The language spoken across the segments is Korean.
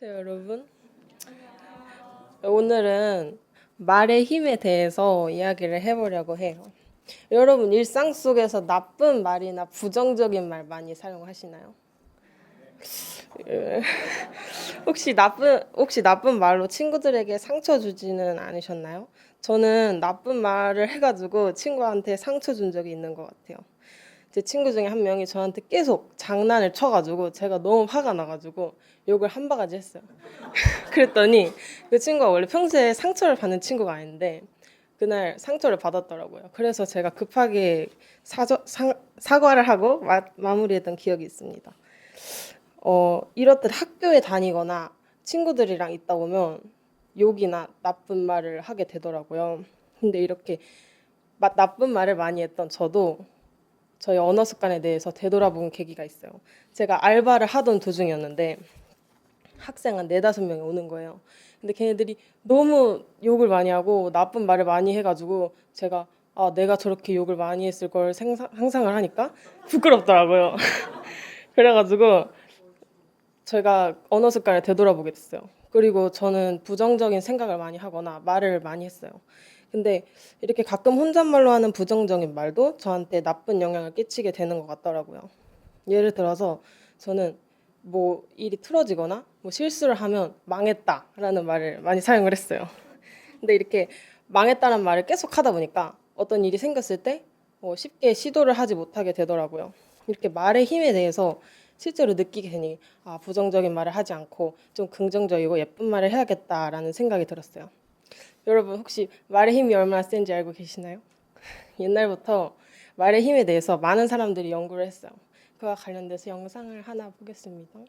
안녕하세요, 여러분. 오늘은 말의 힘에 대해서 이야기를 해보려고 해요. 여러분, 일상 속에서 나쁜 말이나 부정적인 말 많이 사용하시나요? 예. 혹시 나쁜, 혹시 나쁜 말로 친구들에게 상처 주지는 않으셨나요? 저는 나쁜 말을 해가지고 친구한테 상처 준 적이 있는 것 같아요. 제 친구 중에 한 명이 저한테 계속 장난을 쳐가지고 제가 너무 화가 나가지고 욕을 한 바가지 했어요. 그랬더니 그 친구가 원래 평소에 상처를 받는 친구가 아닌데 그날 상처를 받았더라고요. 그래서 제가 급하게 사저, 사, 사과를 하고 마, 마무리했던 기억이 있습니다. 어, 이렇듯 학교에 다니거나 친구들이랑 있다 보면 욕이나 나쁜 말을 하게 되더라고요. 근데 이렇게 마, 나쁜 말을 많이 했던 저도 저희 언어 습관에 대해서 되돌아본 계기가 있어요. 제가 알바를 하던 도중이었는데 학생 한 네다섯 명이 오는 거예요. 근데 걔네들이 너무 욕을 많이 하고 나쁜 말을 많이 해가지고 제가 아 내가 저렇게 욕을 많이 했을 걸 생사, 상상을 하니까 부끄럽더라고요. 그래가지고 제가 언어 습관을 되돌아보게 됐어요. 그리고 저는 부정적인 생각을 많이 하거나 말을 많이 했어요. 근데 이렇게 가끔 혼잣말로 하는 부정적인 말도 저한테 나쁜 영향을 끼치게 되는 것 같더라고요. 예를 들어서 저는 뭐 일이 틀어지거나 뭐 실수를 하면 망했다라는 말을 많이 사용을 했어요. 근데 이렇게 망했다는 말을 계속 하다 보니까 어떤 일이 생겼을 때 뭐 쉽게 시도를 하지 못하게 되더라고요. 이렇게 말의 힘에 대해서 실제로 느끼게 되니 아, 부정적인 말을 하지 않고 좀 긍정적이고 예쁜 말을 해야겠다라는 생각이 들었어요. 여러분 혹시 말의 힘이 얼마나 센지 알고 계시나요? 옛날부터 말의 힘에 대해서 많은 사람들이 연구를 했어요. 그와 관련돼서 영상을 하나 보겠습니다.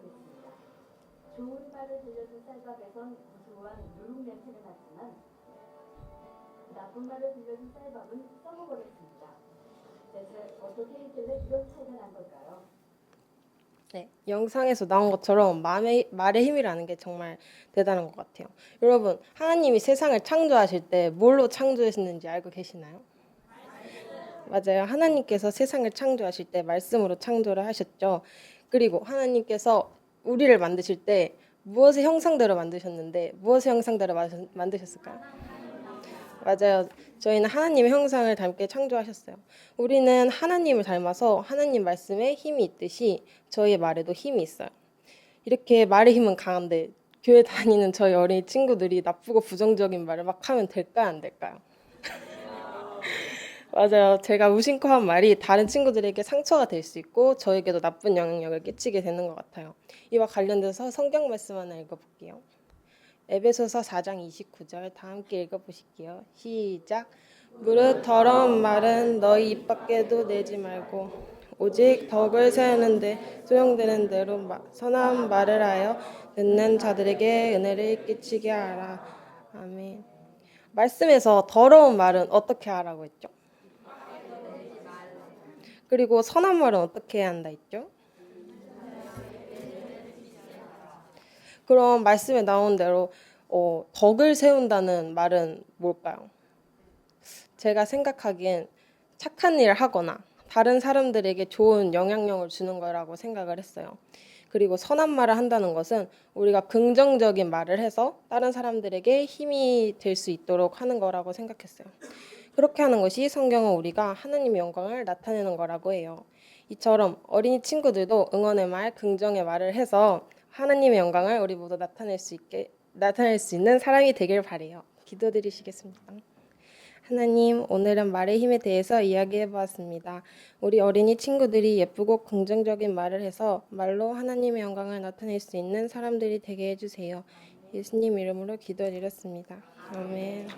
분명했습니다. 좋은 말을 들려준 쌀밥에선 고소한 누룩 냄새가 났지만 나쁜 말을 들려준 쌀밥은 썩어버렸습니다. 대체 어떻게 했길래 이런 차이가 난 걸까요? 네, 영상에서 나온 것처럼 말의, 말의 힘이라는 게 정말 대단한 것 같아요. 여러분, 하나님이 세상을 창조하실 때 뭘로 창조했는지 알고 계시나요? 맞아요. 하나님께서 세상을 창조하실 때 말씀으로 창조를 하셨죠. 그리고 하나님께서 우리를 만드실 때 무엇의 형상대로 만드셨는데 무엇의 형상대로 마- 만드셨을까요? 맞아요. 저희는 하나님의 형상을 닮게 창조하셨어요. 우리는 하나님을 닮아서 하나님 말씀에 힘이 있듯이 저희의 말에도 힘이 있어요. 이렇게 말의 힘은 강한데 교회 다니는 저희 어린이 친구들이 나쁘고 부정적인 말을 막 하면 될까요, 안 될까요? 맞아요. 제가 무심코 한 말이 다른 친구들에게 상처가 될 수 있고 저에게도 나쁜 영향력을 끼치게 되는 것 같아요. 이와 관련돼서 성경 말씀 하나 읽어볼게요. 에베소서 4장 29절 다 함께 읽어보실게요. 시작. 무릇 더러운 말은 너희 입 밖에도 내지 말고 오직 덕을 세우는데 소용되는 대로 마- 선한 말을 하여 듣는 자들에게 은혜를 끼치게 하라. 아멘. 말씀에서 더러운 말은 어떻게 하라고 했죠? 그리고 선한 말은 어떻게 해야 한다 했죠? 그럼 말씀에 나온 대로 어, 덕을 세운다는 말은 뭘까요? 제가 생각하기엔 착한 일을 하거나 다른 사람들에게 좋은 영향력을 주는 거라고 생각을 했어요. 그리고 선한 말을 한다는 것은 우리가 긍정적인 말을 해서 다른 사람들에게 힘이 될 수 있도록 하는 거라고 생각했어요. 그렇게 하는 것이 성경은 우리가 하나님의 영광을 나타내는 거라고 해요. 이처럼 어린이 친구들도 응원의 말, 긍정의 말을 해서 하나님의 영광을 우리 모두 나타낼 수 있게 나타낼 수 있는 사람이 되길 바래요. 기도드리시겠습니다. 하나님, 오늘은 말의 힘에 대해서 이야기해 보았습니다. 우리 어린이 친구들이 예쁘고 긍정적인 말을 해서 말로 하나님의 영광을 나타낼 수 있는 사람들이 되게 해주세요. 예수님 이름으로 기도드렸습니다. 아멘.